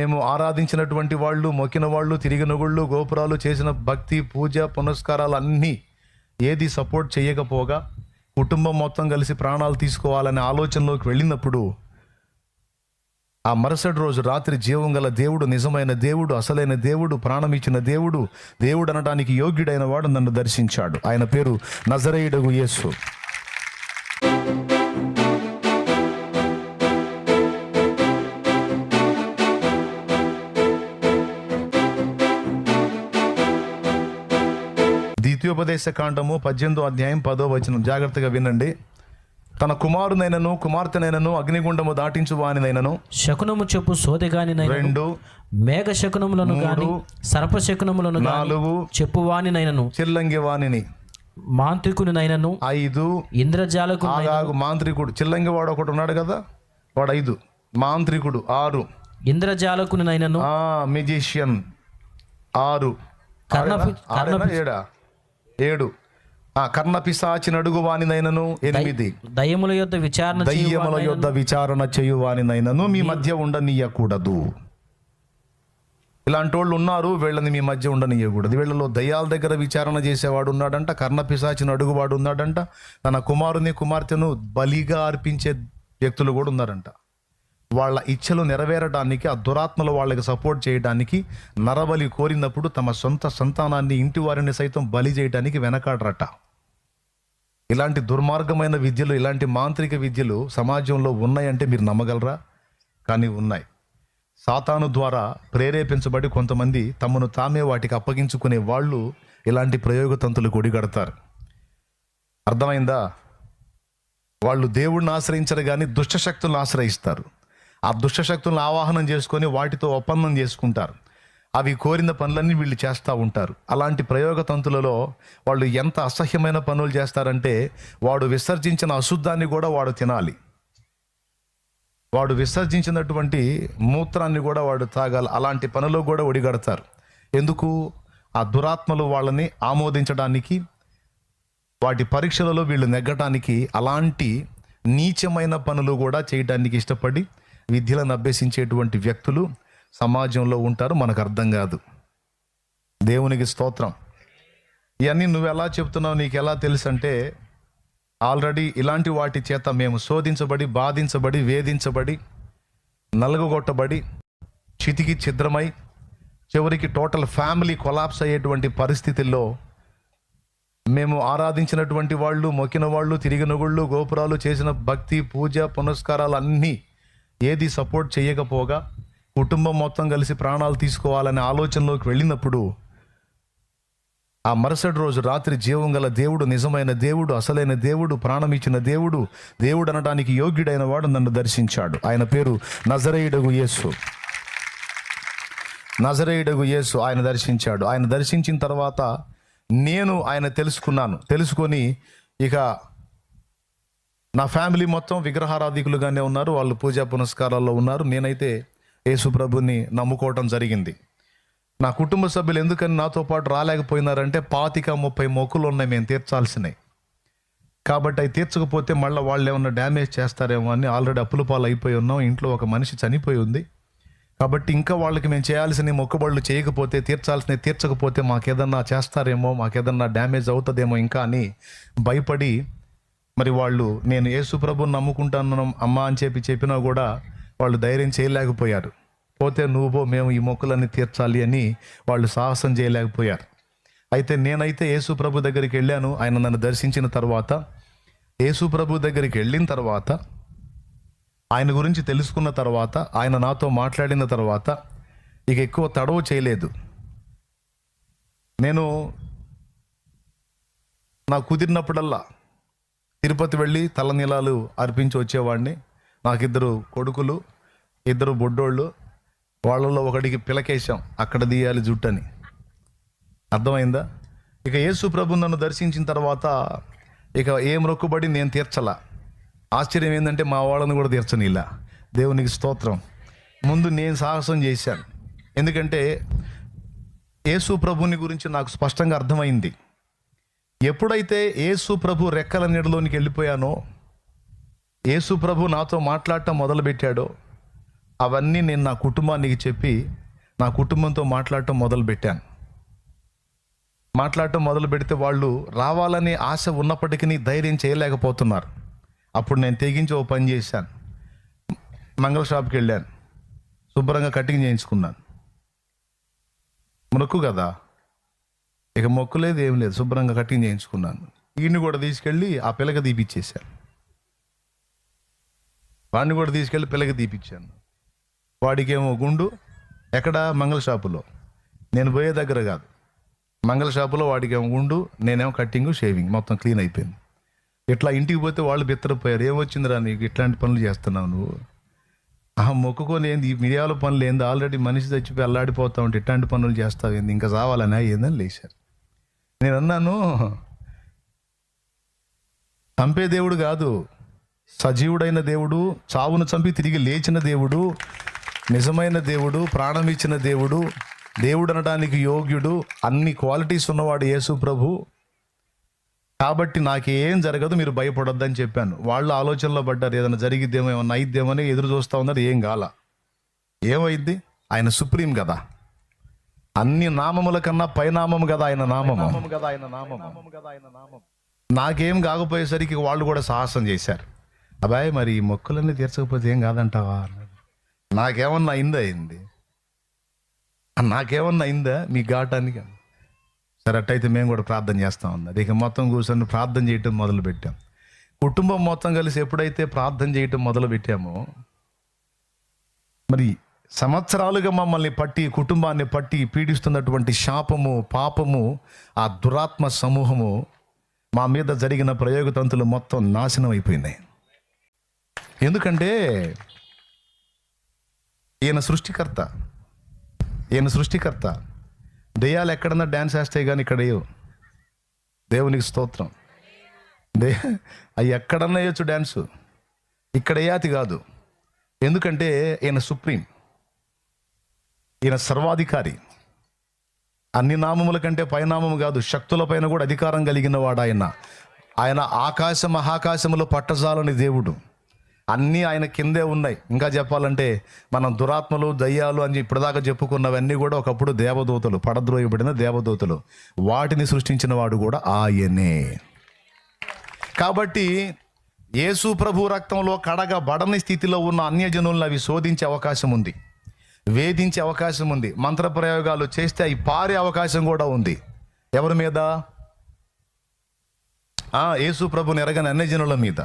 మేము ఆరాధించినటువంటి వాళ్ళు మొక్కిన వాళ్ళు తిరిగినగుళ్ళు గోపురాలు చేసిన భక్తి పూజ పునస్కారాలు అన్నీ ఏది సపోర్ట్ చేయకపోగా కుటుంబం మొత్తం కలిసి ప్రాణాలు తీసుకోవాలనే ఆలోచనలోకి వెళ్ళినప్పుడు ఆ మరుసటి రోజు రాత్రి జీవం గల దేవుడు నిజమైన దేవుడు అసలైన దేవుడు ప్రాణం ఇచ్చిన దేవుడు దేవుడు అనడానికి యోగ్యుడైన వాడు నన్ను దర్శించాడు. ఆయన పేరు నజరేయుడగు యేసు. ద్వితీయోపదేశ కాండము పద్దెనిమిదో అధ్యాయం పదో వచనం. జాగ్రత్తగా వినండి. తన కుమారునైనను కుమార్తెనైనను అగ్నిగుండము దాటించు వానినైనను. శకునము చెప్పు సోదెగానినైనను. రెండు మేఘ శకునములను గాని సర్ప శకునములను నాలుగు చెప్పువానినైనను చిల్లంగి వాణిని మాంత్రికునినైనను. ఐదు ఇంద్రజాలకు మాంత్రికుడు. చిల్లంగి వాడు ఒకటి ఉన్నాడు కదా? వాడు ఐదు. మాంత్రికుడు ఆరు. ఇంద్రజాలకునినైనను. ఆ మ్యూజిషియన్ ఆరు. కర్ణ? ఏడా? ఏడు. ఆ కర్ణ పిశాచి నడుగు వానినైనను ఎనిమిది. దయ్యముల యొద్ద విచారణ దయ్యముల యొద్ద విచారణ చేయు వానినైనను మీ మధ్య ఉండనీయకూడదు. ఇలాంటి వాళ్ళు ఉన్నారు వీళ్ళని మీ మధ్య ఉండనీయకూడదు. వీళ్ళలో దయ్యాల దగ్గర విచారణ చేసేవాడు ఉన్నాడంట కర్ణ పిశాచిని అడుగువాడు ఉన్నాడంట తన కుమారుని కుమార్తెను బలిగా అర్పించే వ్యక్తులు కూడా ఉన్నారంట. వాళ్ళ ఇచ్చలు నెరవేరడానికి ఆ దురాత్మలు వాళ్ళకి సపోర్ట్ చేయడానికి నరబలి కోరినప్పుడు తమ సొంత సంతానాన్ని ఇంటి వారిని సైతం బలి చేయడానికి వెనకాడరట. ఇలాంటి దుర్మార్గమైన విద్యలు ఇలాంటి మాంత్రిక విద్యలు సమాజంలో ఉన్నాయంటే మీరు నమ్మగలరా? కానీ ఉన్నాయి. సాతాను ద్వారా ప్రేరేపించబడి కొంతమంది తమను తామే వాటికి అప్పగించుకునే వాళ్ళు ఇలాంటి ప్రయోగతంతులు గొడిగడతారు. అర్థమైందా? వాళ్ళు దేవుడిని ఆశ్రయించరు కానీ దుష్టశక్తులను ఆశ్రయిస్తారు. ఆ దుష్టశక్తులను ఆవాహనం చేసుకొని వాటితో ఒప్పందం చేసుకుంటారు. అవి కోరిన పనులన్నీ వీళ్ళు చేస్తూ ఉంటారు. అలాంటి ప్రయోగతంతులలో వాళ్ళు ఎంత అసహ్యమైన పనులు చేస్తారంటే వాడు విసర్జించిన అశుద్ధాన్ని కూడా వాడు తినాలి. వాడు విసర్జించినటువంటి మూత్రాన్ని కూడా వాడు తాగాలి. అలాంటి పనులు కూడా ఒడిగడతారు. ఎందుకు? ఆ దురాత్మలు వాళ్ళని ఆమోదించడానికి వాటి పరీక్షలలో వీళ్ళు నెగ్గటానికి అలాంటి నీచమైన పనులు కూడా చేయడానికి ఇష్టపడి విద్యలను అభ్యసించేటువంటి వ్యక్తులు సమాజంలో ఉంటారు మనకు అర్థం కాదు. దేవునికి స్తోత్రం. ఇవన్నీ నువ్వు ఎలా చెప్తున్నావు నీకు ఎలా తెలుసు అంటే ఆల్రెడీ ఇలాంటి వాటి చేత మేము శోధించబడి బాధించబడి వేధించబడి నలుగుగొట్టబడి చితికి ఛిద్రమై చివరికి టోటల్ ఫ్యామిలీ కొలాప్స్ అయ్యేటువంటి పరిస్థితుల్లో మేము ఆరాధించినటువంటి వాళ్ళు మొక్కిన వాళ్ళు తిరిగిన గోపురాలు చేసిన భక్తి పూజ పునస్కారాలు అన్నీ ఏది సపోర్ట్ చేయకపోగా కుటుంబం మొత్తం కలిసి ప్రాణాలు తీసుకోవాలనే ఆలోచనలోకి వెళ్ళినప్పుడు ఆ మరుసటి రోజు రాత్రి జీవం గల దేవుడు నిజమైన దేవుడు అసలైన దేవుడు ప్రాణం ఇచ్చిన దేవుడు దేవుడు అనడానికి యోగ్యుడైన వాడు నన్ను దర్శించాడు. ఆయన పేరు నజరేయుడగు యేసు. నజరేయుడగు యేసు ఆయన దర్శించాడు. ఆయన దర్శించిన తర్వాత నేను ఆయన తెలుసుకున్నాను. తెలుసుకొని ఇక నా ఫ్యామిలీ మొత్తం విగ్రహారాధికులుగానే ఉన్నారు. వాళ్ళు పూజా పునస్కారాల్లో ఉన్నారు. నేనైతే యేసుప్రభుని నమ్ముకోవటం జరిగింది. నా కుటుంబ సభ్యులు ఎందుకని నాతో పాటు రాలేకపోయినారంటే పాతిక ముప్పై మొక్కులు ఉన్నాయి. మేము తీర్చాల్సినవి. కాబట్టి అవి తీర్చకపోతే మళ్ళీ వాళ్ళు ఏమన్నా డ్యామేజ్ చేస్తారేమో అని ఆల్రెడీ అప్పుల పాలు అయిపోయి ఉన్నాం. ఇంట్లో ఒక మనిషి చనిపోయి ఉంది. కాబట్టి ఇంకా వాళ్ళకి మేము చేయాల్సిన మొక్కుబడులు చేయకపోతే తీర్చాల్సినవి తీర్చకపోతే మాకేదన్నా చేస్తారేమో మాకేదన్నా డ్యామేజ్ అవుతుందేమో ఇంకా అని భయపడి మరి వాళ్ళు నేను యేసు ప్రభుని నమ్ముకుంటాను అమ్మా అని చెప్పి చెప్పినా కూడా వాళ్ళు ధైర్యం చేయలేకపోయారు. పోతే నువ్వు మేము ఈ మొక్కలన్నీ తీర్చాలి అని వాళ్ళు సాహసం చేయలేకపోయారు. అయితే నేనైతే యేసు ప్రభు దగ్గరికి వెళ్ళాను. ఆయన నన్ను దర్శించిన తర్వాత యేసు ప్రభు దగ్గరికి వెళ్ళిన తర్వాత ఆయన గురించి తెలుసుకున్న తర్వాత ఆయన నాతో మాట్లాడిన తర్వాత ఇక ఎక్కువ తడవు చేయలేదు. నేను నాకు కుదిరినప్పుడల్లా తిరుపతి వెళ్ళి తలనీలాలు అర్పించి వచ్చేవాడిని. నాకిద్దరు కొడుకులు ఇద్దరు బొడ్డోళ్ళు వాళ్ళలో ఒకడికి పిలకేశాం అక్కడ తీయాలి జుట్టని. అర్థమైందా? ఇక యేసు ప్రభు నన్ను దర్శించిన తర్వాత ఇక ఏ మొక్కుబడి నేను తీర్చలా. ఆశ్చర్యం ఏంటంటే మా వాళ్ళని కూడా తీర్చనిలా. దేవునికి స్తోత్రం. ముందు నేను సాహసం చేశాను. ఎందుకంటే యేసు ప్రభుని గురించి నాకు స్పష్టంగా అర్థమైంది. ఎప్పుడైతే యేసు ప్రభు రెక్కల నీడలోనికి వెళ్ళిపోయానో యేసు ప్రభు నాతో మాట్లాడటం మొదలుపెట్టాడో అవన్నీ నేను నా కుటుంబానికి చెప్పి నా కుటుంబంతో మాట్లాడటం మొదలుపెట్టాను. మాట్లాడటం మొదలు పెడితే వాళ్ళు రావాలనే ఆశ ఉన్నప్పటికీ ధైర్యం చేయలేకపోతున్నారు. అప్పుడు నేను తెగించి ఓ పని చేశాను. మంగళ షాప్కి వెళ్ళాను. శుభ్రంగా కటింగ్ చేయించుకున్నాను. మొక్కు కదా? ఇక మొక్కు లేదు ఏం లేదు. శుభ్రంగా కటింగ్ చేయించుకున్నాను. ఈయన్ని కూడా తీసుకెళ్ళి ఆ పిల్లక తీపిచ్చేసాను వాడిని కూడా తీసుకెళ్ళి పిల్లకి తీపిచ్చాను. వాడికేమో గుండు ఎక్కడ మంగళ షాపులో. నేను పోయే దగ్గర కాదు. మంగళ షాపులో వాడికేమో గుండు నేనేమో కట్టింగ్ షేవింగ్ మొత్తం క్లీన్ అయిపోయింది. ఇట్లా ఇంటికి పోతే వాళ్ళు బిత్తరపోయారు. ఏమొచ్చిందిరా నీకు? ఇట్లాంటి పనులు చేస్తున్నావు నువ్వు? ఆ మొక్కుకొని ఏంది? ఈ మిరియాల పనులు ఏంది? ఆల్రెడీ మనిషి చచ్చిపోయి అల్లాడిపోతా ఉంటే ఇట్లాంటి పనులు చేస్తావు ఏంది ఇంకా చావాలనా ఏందని లేచారు నేను అన్నాను చంపే దేవుడు కాదు సజీవుడైన దేవుడు చావును చంపి తిరిగి లేచిన దేవుడు నిజమైన దేవుడు ప్రాణం ఇచ్చిన దేవుడు దేవుడు అనడానికి యోగ్యుడు అన్ని క్వాలిటీస్ ఉన్నవాడు యేసు ప్రభు. కాబట్టి నాకేం జరగదు మీరు భయపడొద్దని చెప్పాను. వాళ్ళు ఆలోచనలో పడ్డారు ఏదైనా జరిగిద్దేమో ఏమన్నా అయిద్దేమో అని ఎదురు చూస్తూ ఉన్నారు ఏం కాల. ఏమైద్ది? ఆయన సుప్రీం కదా. అన్ని నామముల కన్నా పైనామం కదా ఆయన నామము. కదా ఆయన నామం నాకేం కాకపోయేసరికి వాళ్ళు కూడా సాహసం చేశారు. అబ్బాయి మరి ఈ మొక్కులన్నీ తీర్చకపోతే ఏం కాదంటావా నాకేమన్నా అయిందా అయింది నాకేమన్నా అయిందా మీ ఘాటానికి? సరే అట్టయితే మేము కూడా ప్రార్థన చేస్తాం అన్నది ఇక మొత్తం కూర్చొని ప్రార్థన చేయటం మొదలు పెట్టాం కుటుంబం మొత్తం కలిసి ఎప్పుడైతే ప్రార్థన చేయటం మొదలు పెట్టామో మరి సంవత్సరాలుగా మమ్మల్ని పట్టి కుటుంబాన్ని పట్టి పీడిస్తున్నటువంటి శాపము పాపము ఆ దురాత్మ సమూహము మా మీద జరిగిన ప్రయోగతంతులు మొత్తం నాశనం అయిపోయినాయి. ఎందుకంటే ఈయన సృష్టికర్త ఈయన సృష్టికర్త. దెయ్యాలు ఎక్కడన్నా డ్యాన్స్ వేస్తాయి కానీ ఇక్కడ వేయవు దేవునికి స్తోత్రం. దే అవి ఎక్కడన్నా వేయచ్చు డ్యాన్సు. ఇక్కడ అతి కాదు. ఎందుకంటే ఈయన సుప్రీం. ఈయన సర్వాధికారి. అన్ని నామముల కంటే పైనామము కాదు శక్తుల పైన కూడా అధికారం కలిగిన వాడు ఆయన. ఆయన ఆకాశ మహాకాశములో పట్టజాలని దేవుడు. అన్నీ ఆయన కిందే ఉన్నాయి. ఇంకా చెప్పాలంటే మనం దురాత్మలు దయ్యాలు అని ఇప్పటిదాకా చెప్పుకున్నవన్నీ కూడా ఒకప్పుడు దేవదూతలు పడద్రోయబడిన దేవదూతలు. వాటిని సృష్టించిన వాడు కూడా ఆయనే. కాబట్టి యేసు ప్రభు రక్తంలో కడగబడని స్థితిలో ఉన్న అన్యజనులను అవి శోధించే అవకాశం ఉంది. వేధించే అవకాశం ఉంది. మంత్ర ప్రయోగాలు చేస్తే అవి పారే అవకాశం కూడా ఉంది. ఎవరి మీద? యేసు ప్రభుని ఎరగని అన్యజనుల మీద.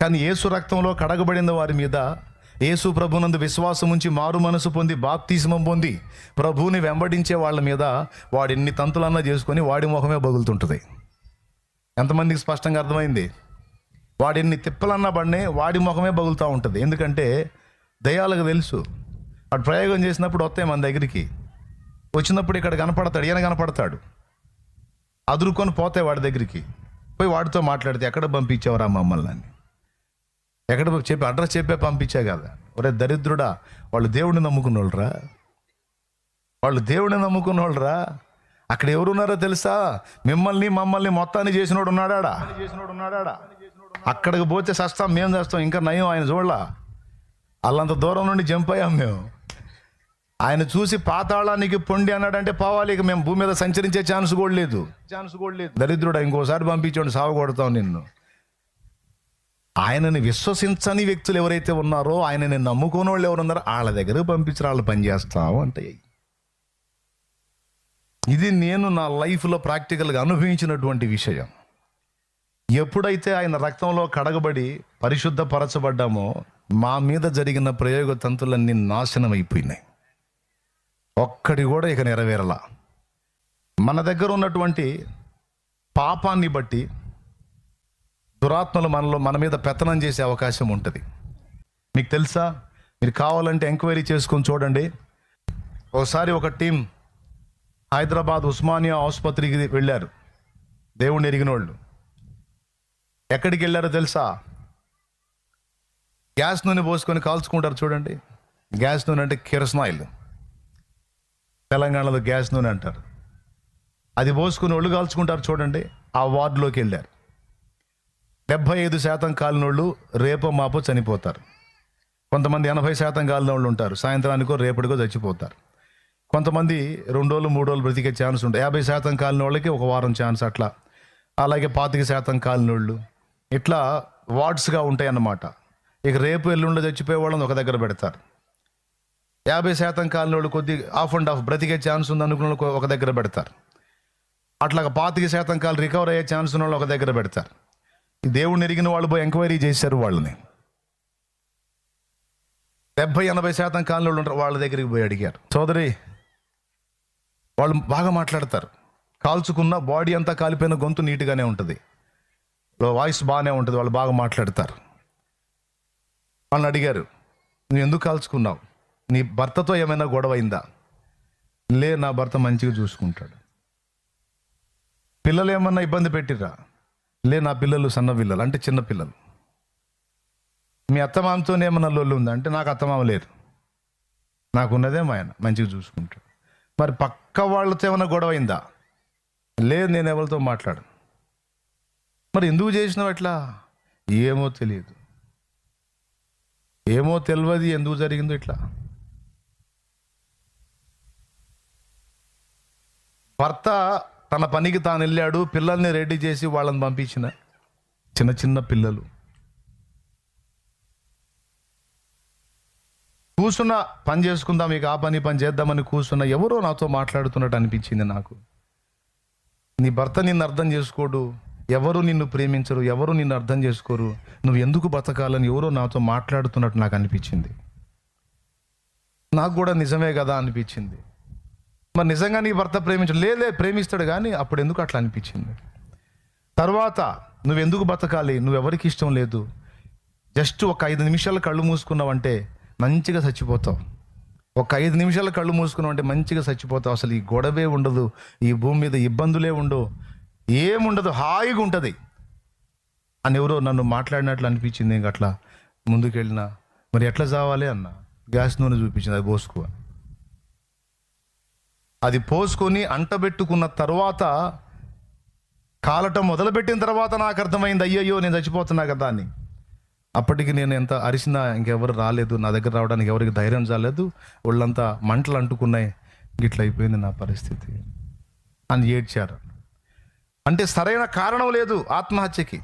కానీ యేసు రక్తంలో కడగబడిన వారి మీద యేసు ప్రభునందు విశ్వాసం ఉంచి మారు మనసు పొంది బాప్తిస్మం పొంది ప్రభువుని వెంబడించే వాళ్ళ మీద వాడు ఎన్ని తంతులన్నా చేసుకొని వాడి ముఖమే బగులుతుంటుంది. ఎంతమందికి స్పష్టంగా అర్థమైంది? వాడిన్ని తిప్పలన్నా పడినే వాడి ముఖమే బగులుతూ ఉంటుంది. ఎందుకంటే దయాలకు తెలుసు. వాడు ప్రయోగం చేసినప్పుడు వస్తాయి మన దగ్గరికి. వచ్చినప్పుడు ఇక్కడ కనపడతాడు ఈయన కనపడతాడు. అదురుకొని పోతాయి వాడి దగ్గరికి. పోయి వాడితో మాట్లాడితే ఎక్కడ పంపించావురా మమ్మల్ని అని. ఎక్కడ చెప్పి అడ్రస్ చెప్పే పంపించా కదా. ఒరే దరిద్రుడా వాళ్ళు దేవుడిని నమ్ముకున్నోళ్ళరా. వాళ్ళు దేవుడిని నమ్ముకున్నోళ్ళరా. అక్కడ ఎవరున్నారో తెలుసా? మిమ్మల్ని మమ్మల్ని మొత్తాన్ని చేసినోడు ఉన్నాడా అక్కడికి పోతే సస్తాం మేము చేస్తాం ఇంకా నయం ఆయన చూడలా. వాళ్ళంత దూరం నుండి జంప్ అయ్యాం మేము? ఆయన చూసి పాతాళానికి పొండి అన్నాడంటే పోవాలి ఇక మేము భూమి మీద సంచరించే ఛాన్స్ కూడా లేదు. ఛాన్స్ కూడా లేదు. దరిద్రుడా ఇంకోసారి పంపించండి సాగు కొడతాం నిన్ను. ఆయనని విశ్వసించని వ్యక్తులు ఎవరైతే ఉన్నారో ఆయనని నమ్ముకోని వాళ్ళు ఎవరు ఉన్నారో వాళ్ళ దగ్గరకు పంపించి వాళ్ళు పని చేస్తాం అంటే. ఇది నేను నా లైఫ్లో ప్రాక్టికల్గా అనుభవించినటువంటి విషయం. ఎప్పుడైతే ఆయన రక్తంలో కడగబడి పరిశుద్ధపరచబడ్డామో మా మీద జరిగిన ప్రయోగ తంతులన్నీ నాశనం అయిపోయినాయి ఒక్కడి కూడా ఇక నెరవేరలా. మన దగ్గర ఉన్నటువంటి పాపాన్ని బట్టి దురాత్మలు మనలో మన మీద పెత్తనం చేసే అవకాశం ఉంటుంది. మీకు తెలుసా? మీరు కావాలంటే ఎంక్వైరీ చేసుకొని చూడండి. ఒకసారి ఒక టీం హైదరాబాద్ ఉస్మానియా ఆసుపత్రికి వెళ్ళారు. దేవుణ్ణి ఎరిగిన వాళ్ళు ఎక్కడికి వెళ్ళారో తెలుసా? గ్యాస్ నూనె పోసుకొని కాల్చుకుంటారు చూడండి. గ్యాస్ నూనె అంటే కిరసనాయిల్. తెలంగాణలో గ్యాస్ నూనె అంటారు. అది పోసుకుని ఒళ్ళు కాల్చుకుంటారు చూడండి. ఆ వార్డులోకి వెళ్ళారు. డెబ్భై ఐదు శాతం కాలినోళ్ళు రేపో మాపో చనిపోతారు. కొంతమంది ఎనభై శాతం కాలిన వాళ్ళు ఉంటారు. సాయంత్రానికో రేపటికో చచ్చిపోతారు. కొంతమంది రెండు రోజులు మూడు రోజులు బ్రతికే ఛాన్స్ ఉంటాయి యాభై శాతం కాలిన వాళ్ళకి ఒక వారం ఛాన్స్ అట్లా. అలాగే పాతిక శాతం కాలినోళ్ళు. ఇట్లా వార్డ్స్గా ఉంటాయి అన్నమాట ఇక రేపు ఎల్లుండి చచ్చిపోయే వాళ్ళని ఒక దగ్గర పెడతారు. యాభై శాతం కాలిన వాళ్ళు కొద్ది ఆఫ్ అండ్ ఆఫ్ బ్రతికే ఛాన్స్ ఉంది అనుకున్న వాళ్ళు ఒక దగ్గర పెడతారు. అట్లా పాతిక శాతం కాలు రికవర్ అయ్యే ఛాన్స్ ఉన్న వాళ్ళు ఒక దగ్గర పెడతారు. దేవుడిని ఎరిగిన వాళ్ళు పోయి ఎంక్వైరీ చేశారు వాళ్ళని. డెబ్బై ఎనభై శాతం కాలిన వాళ్ళు ఉంటారు వాళ్ళ దగ్గరికి పోయి అడిగారు. సోదరి వాళ్ళు బాగా మాట్లాడతారు. కాల్చుకున్న బాడీ అంతా కాలిపోయిన గొంతు నీట్గానే ఉంటుంది. వాయిస్ బాగానే ఉంటుంది వాళ్ళు బాగా మాట్లాడతారు. వాళ్ళని అడిగారు నువ్వు ఎందుకు కాల్చుకున్నావు? నీ భర్తతో ఏమైనా గొడవ అయిందా? లే నా భర్త మంచిగా చూసుకుంటాడు. పిల్లలు ఏమన్నా ఇబ్బంది పెట్టిరా లే నా పిల్లలు సన్న పిల్లలు అంటే చిన్న పిల్లలు. మీ అత్తమామతోనే ఏమన్నా లొల్లు ఉందా? అంటే నాకు అత్తమామ లేరు నాకున్నదే మా ఆయన మంచిగా చూసుకుంటాడు. మరి పక్క వాళ్ళతో ఏమైనా గొడవ అయిందా? లేదు నేను ఎవరితో మాట్లాడు మరి ఎందుకు చేసినావు ఎట్లా ఏమో తెలియదు. ఏమో తెలియదు ఎందుకు జరిగిందో ఇట్లా? భర్త తన పనికి తాను వెళ్ళాడు పిల్లల్ని రెడీ చేసి వాళ్ళని పంపించిన చిన్న చిన్న పిల్లలు. కూర్చున్న పని చేసుకుందాం ఇక ఆ పని పని చేద్దామని కూర్చున్న ఎవరో నాతో మాట్లాడుతున్నట్టు అనిపించింది నాకు. నీ భర్త నిన్ను అర్థం చేసుకోడు ఎవరు నిన్ను ప్రేమించరు ఎవరు నిన్ను అర్థం చేసుకోరు నువ్వు ఎందుకు బతకాలని ఎవరో నాతో మాట్లాడుతున్నట్టు నాకు అనిపించింది. నాకు కూడా నిజమే కదా అనిపించింది. మరి నిజంగా నీ భర్త ప్రేమించడు లేదే ప్రేమిస్తాడు కానీ అప్పుడు ఎందుకు అట్లా అనిపించింది? తర్వాత నువ్వెందుకు బతకాలి? నువ్వెవరికి ఇష్టం లేదు? జస్ట్ ఒక ఐదు నిమిషాలు కళ్ళు మూసుకున్నావంటే మంచిగా చచ్చిపోతావు. ఒక ఐదు నిమిషాలు కళ్ళు మూసుకున్నావంటే మంచిగా చచ్చిపోతావు. అసలు ఈ గొడవే ఉండదు. ఈ భూమి మీద ఇబ్బందులే ఉండవు. ఏముండదు. హాయిగా ఉంటుంది. అని ఎవరో నన్ను మాట్లాడినట్లు అనిపించింది ఇంక అట్లా ముందుకెళ్ళినా. మరి ఎట్లా చావాలి అన్న? గ్యాస్ నూనె చూపించింది అది పోసుకో అని. అది పోసుకొని అంటబెట్టుకున్న తర్వాత కాలటం మొదలుపెట్టిన తర్వాత నాకు అర్థమైంది అయ్యయ్యో నేను చచ్చిపోతున్నా కదా అని. అప్పటికి నేను ఎంత అరిసినా ఇంకెవరు రాలేదు నా దగ్గర రావడానికి ఎవరికి ధైర్యం చాలేదు వాళ్ళంతా మంటలు అంటుకున్నాయి గిట్ల అయిపోయింది నా పరిస్థితి అని ఏడ్చారు. అంటే సరైన కారణం లేదు ఆత్మహత్యకి.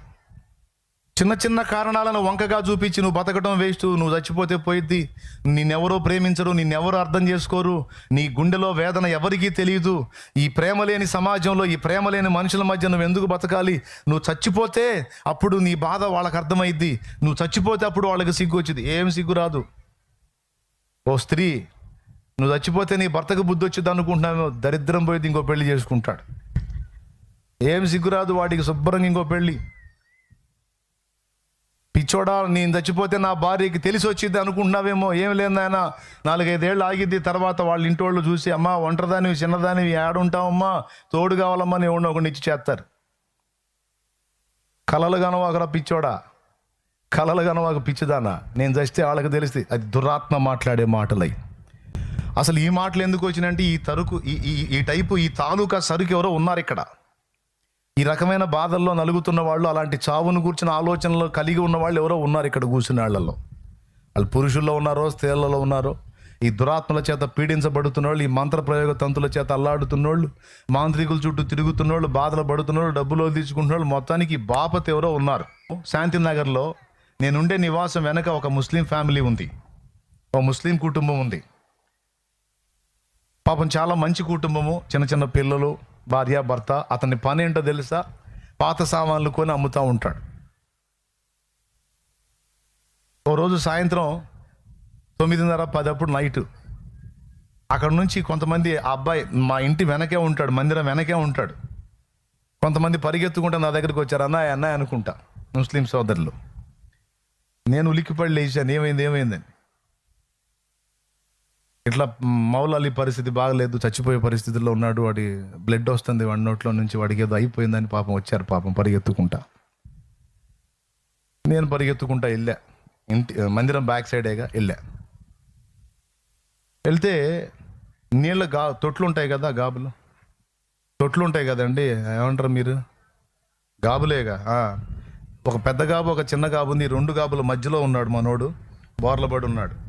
చిన్న చిన్న కారణాలను వంకగా చూపించి నువ్వు బతకడం వేస్ట్ నువ్వు చచ్చిపోతే పోయిద్ది. నిన్నెవరో ప్రేమించరు నిన్నెవరు అర్థం చేసుకోరు. నీ గుండెలో వేదన ఎవరికీ తెలియదు. ఈ ప్రేమ లేని సమాజంలో ఈ ప్రేమ లేని మనుషుల మధ్య నువ్వు ఎందుకు బతకాలి? నువ్వు చచ్చిపోతే అప్పుడు నీ బాధ వాళ్ళకి అర్థమైద్ది. నువ్వు చచ్చిపోతే అప్పుడు వాళ్ళకి సిగ్గు వచ్చింది ఏం సిగ్గు రాదు. ఓ స్త్రీ నువ్వు చచ్చిపోతే నీ భర్తకు బుద్ధి వచ్చింది అనుకుంటున్నావు దరిద్రం పోయింది ఇంకో పెళ్ళి చేసుకుంటాడు. ఏం సిగ్గురాదు వాడికి శుభ్రంగా ఇంకో పెళ్ళి పిచ్చోడా నేను చచ్చిపోతే నా భార్యకి తెలిసి వచ్చింది అనుకుంటున్నావేమో ఏం లేదాయన నాలుగైదేళ్ళు ఆగిద్ది తర్వాత వాళ్ళ ఇంటి వాళ్ళు చూసి అమ్మా ఒంటరిదానివి చిన్నదానివి ఏడుంటావమ్మా తోడు కావాలమ్మా అని ఒకటి ఇచ్చి చేస్తారు. కలలు కనవాకరా పిచ్చోడా? కలలు కనవాక పిచ్చిదానా? నేను చస్తే వాళ్ళకి తెలిస్తే అది దురాత్మ మాట్లాడే మాటలై. అసలు ఈ మాటలు ఎందుకు వచ్చినంటే ఈ తరుకు ఈ ఈ- ఈ టైపు ఈ తాలూకా సరుకు ఎవరో ఉన్నారు ఇక్కడ. ఈ రకమైన బాధల్లో నలుగుతున్న వాళ్ళు అలాంటి చావును కూర్చున్న ఆలోచనలు కలిగి ఉన్న వాళ్ళు ఎవరో ఉన్నారు ఇక్కడ కూర్చున్న వాళ్ళలో వాళ్ళు పురుషుల్లో ఉన్నారో స్త్రీలలో ఉన్నారో ఈ దురాత్మల చేత పీడించబడుతున్న వాళ్ళు ఈ మంత్ర ప్రయోగ తంతుల చేత అల్లాడుతున్నోళ్ళు మాంత్రికుల చుట్టూ తిరుగుతున్నోళ్ళు బాధలు పడుతున్నోళ్ళు డబ్బులు తీసుకుంటున్న వాళ్ళు మొత్తానికి బాపత్ ఎవరో ఉన్నారు. శాంతినగర్లో నేనుండే నివాసం వెనక ఒక ముస్లిం ఫ్యామిలీ ఉంది. ఒక ముస్లిం కుటుంబం ఉంది. పాపం చాలా మంచి కుటుంబము చిన్న చిన్న పిల్లలు భార్య భర్త అతని పని ఏంటో తెలుసా? పాత సామాన్లు కొని అమ్ముతూ ఉంటాడు. ఓ రోజు సాయంత్రం తొమ్మిదిన్నర పది అప్పుడు నైట్. అక్కడ నుంచి కొంతమంది ఆ అబ్బాయి మా ఇంటి వెనకే ఉంటాడు మందిరం వెనకే ఉంటాడు. కొంతమంది పరిగెత్తుకుంటా నా దగ్గరికి వచ్చారు అన్నయ్య అన్నయ్య అనుకుంటా ముస్లిం సోదరులు. నేను ఉలిక్కిపడి లేచాను ఏమైంది ఏమైందని. ఇట్లా మౌలాలి పరిస్థితి బాగలేదు చచ్చిపోయే పరిస్థితిలో ఉన్నాడు వాడి బ్లడ్ వస్తుంది వాడి నోట్లో నుంచి వాడికి ఏదో అయిపోయిందని పాపం వచ్చారు పాపం పరిగెత్తుకుంటా. నేను పరిగెత్తుకుంటా వెళ్ళా. ఇంటి మందిరం బ్యాక్ సైడేగా వెళ్ళా. వెళ్తే నీళ్ళ గా తొట్లు ఉంటాయి కదా గాబులు? తొట్లు ఉంటాయి కదండి ఏమంటారు మీరు? గాబులేగా ఒక పెద్ద గాబు ఒక చిన్న గాబు ఉంది రెండు గాబుల మధ్యలో ఉన్నాడు మనోడు బోర్లబడి ఉన్నాడు.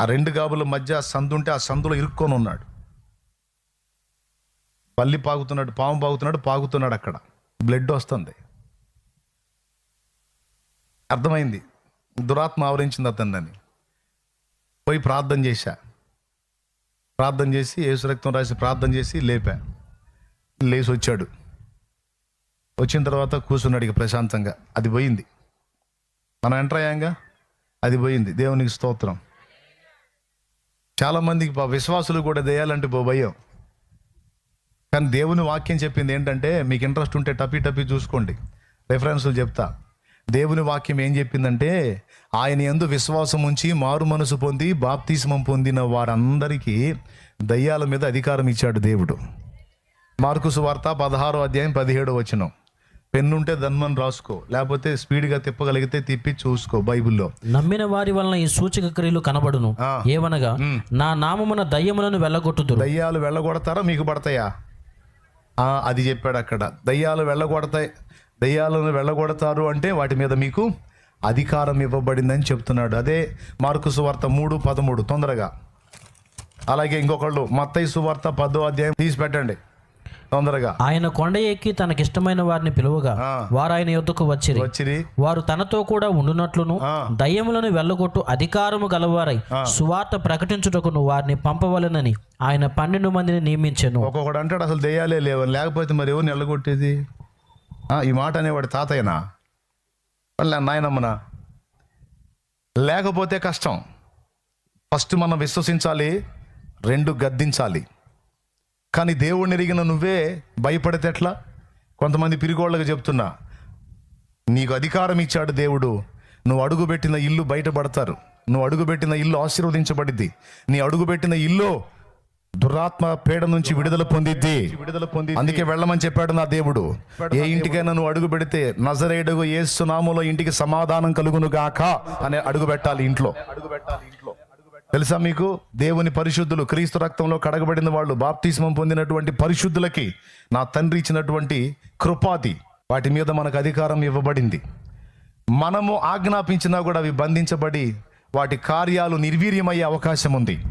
ఆ రెండు గాబుల మధ్య సందు ఉంటే ఆ సందులో ఇరుక్కొని ఉన్నాడు. పల్లి పాగుతున్నాడు పాము పాగుతున్నాడు పాగుతున్నాడు అక్కడ. బ్లడ్ వస్తుంది. అర్థమైంది? దురాత్మ ఆవరించింది అతన్ని పోయి ప్రార్థన చేశా. ప్రార్థన చేసి యేసురక్తం రాసి ప్రార్థన చేసి లేపా. లేచి వచ్చాడు. వచ్చిన తర్వాత కూర్చున్నాడు ఇక ప్రశాంతంగా. అది పోయింది. మనం ఎంటర్ అయ్యాంగా? అది పోయింది. దేవునికి స్తోత్రం. చాలామందికి విశ్వాసులు కూడా దేయాలంటే బో భయం. కానీ దేవుని వాక్యం చెప్పింది ఏంటంటే మీకు ఇంట్రెస్ట్ ఉంటే టపి టపి చూసుకోండి. రెఫరెన్సులు చెప్తా. దేవుని వాక్యం ఏం చెప్పిందంటే ఆయన ఎందు విశ్వాసం ఉంచి మారు మనసు పొంది బాప్తిస్మం పొందిన వారందరికీ దయ్యాల మీద అధికారం ఇచ్చాడు దేవుడు. మార్కుసు వార్త పదహారో అధ్యాయం పదిహేడో వచనం. పెన్నుంటే దన్మని రాసుకో లేకపోతే స్పీడ్గా తిప్పగలిగితే తిప్పి చూసుకో బైబిల్లో. నమ్మిన వారి వలన ఈ సూచక క్రియలు కనబడును. ఆ. ఏవనగా నా నామమున దయ్యములను వెళ్ళగొట్టుదురు. దయ్యాలు వెళ్ళగొడతారా? మీకు పడతాయా? ఆ, అది చెప్పాడు అక్కడ. దయ్యాలు వెళ్ళగొడతాయి దయ్యాలను వెళ్ళగొడతారు అంటే వాటి మీద మీకు అధికారం ఇవ్వబడిందని చెప్తున్నాడు. అదే మార్కు సువార్త మూడు పదమూడు తొందరగా. అలాగే ఇంకొకళ్ళు మత్తయి సువార్త పదో అధ్యాయం తీసి పెట్టండి. తొందరగా. ఆయన కొండ ఎక్కి తనకిష్టమైన వారిని పిలువగా. వారు ఆయన యొద్దకు వచ్చిరి. వచ్చిరి. వారు తనతో కూడా ఉండునట్లును. దయ్యములను వెళ్ళగొట్టు అధికారము గలవారై సువార్త ప్రకటించుటకును వారిని పంపవలెనని ఆయన పన్నెండు మందిని నియమించెను. ఒక్కొక్కడు అంటాడు అసలు దయ్యాలే లేవని లేకపోతే మరి ఎవరిని వెళ్ళగొట్టేది? ఆ, ఈ మాట అనేవాడు తాతయ్యనా? వాళ్ళ నాయనమ్మనా? లేకపోతే కష్టం. ఫస్ట్ మనం విశ్వసించాలి రెండు గద్దించాలి. కానీ దేవుడిని ఎరిగిన నువ్వే భయపడితే ఎట్లా? కొంతమంది పిరిగోళ్ళకి చెప్తున్నా నీకు అధికారం ఇచ్చాడు దేవుడు నువ్వు అడుగుపెట్టిన ఇల్లు బయటపడతారు. నువ్వు అడుగుపెట్టిన ఇల్లు ఆశీర్వదించబడిద్ది. నీ అడుగుపెట్టిన ఇల్లు దురాత్మ పేడ నుంచి విడుదల పొందిద్ది. విడుదల పొంది అందుకే వెళ్ళమని చెప్పాడు నా దేవుడు. ఏ ఇంటికైనా నువ్వు అడుగు పెడితే నజరేడుగు ఏ సునాములో ఇంటికి సమాధానం కలుగును గాక అని అడుగు పెట్టాలి ఇంట్లో. తెలుసా మీకు? దేవుని పరిశుద్ధులు క్రీస్తు రక్తంలో కడగబడిన వాళ్ళు బాప్తిస్మం పొందినటువంటి పరిశుద్ధులకి నా తండ్రి ఇచ్చినటువంటి కృపాది వాటి మీద మనకు అధికారం ఇవ్వబడింది. మనము ఆజ్ఞాపించినా కూడా అవి బంధించబడి వాటి కార్యాలు నిర్వీర్యమయ్యే అవకాశం ఉంది.